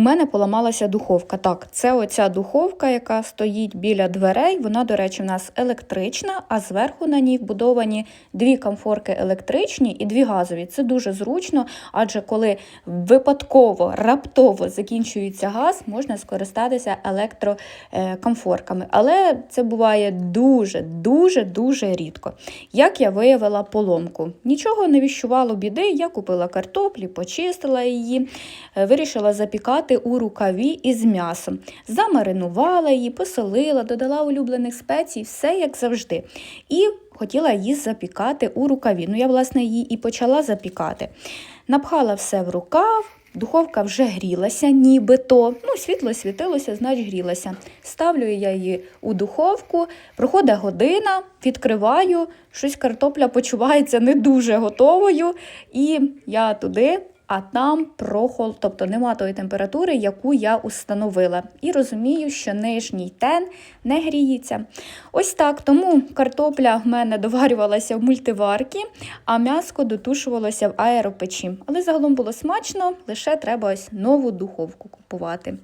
мене поламалася духовка. Так, це оця духовка, яка стоїть біля дверей. Вона, до речі, у нас електрична, а зверху на ній вбудовані дві комфорки електричні і дві газові. Це дуже зручно, адже коли випадково, раптово закінчується газ, можна скористатися електрокомфорками. Але це буває дуже, дуже, дуже рідко. Як я виявила поломку? Нічого не віщувало біди, я купила картоплі, почистила її, е, вирішила запікати у рукаві із м'ясом. Замаринувала її, посолила, додала улюблених спецій, все як завжди. І хотіла її запікати у рукаві. Ну, я, власне, її і почала запікати. Напхала все в рукав. Духовка вже грілася, нібито. Ну, світло світилося, значить грілася. Ставлю я її у духовку, проходить година, відкриваю, щось картопля почувається не дуже готовою. І я туди, а там прохол, тобто нема тої температури, яку я установила. І розумію, що нижній тен не гріється. Ось так. Тому картопля в мене доварювалася в мультиварці, а м'яско дотушувалося в аеропечі. Але загалом було смачно, лише треба ось нову духовку купувати.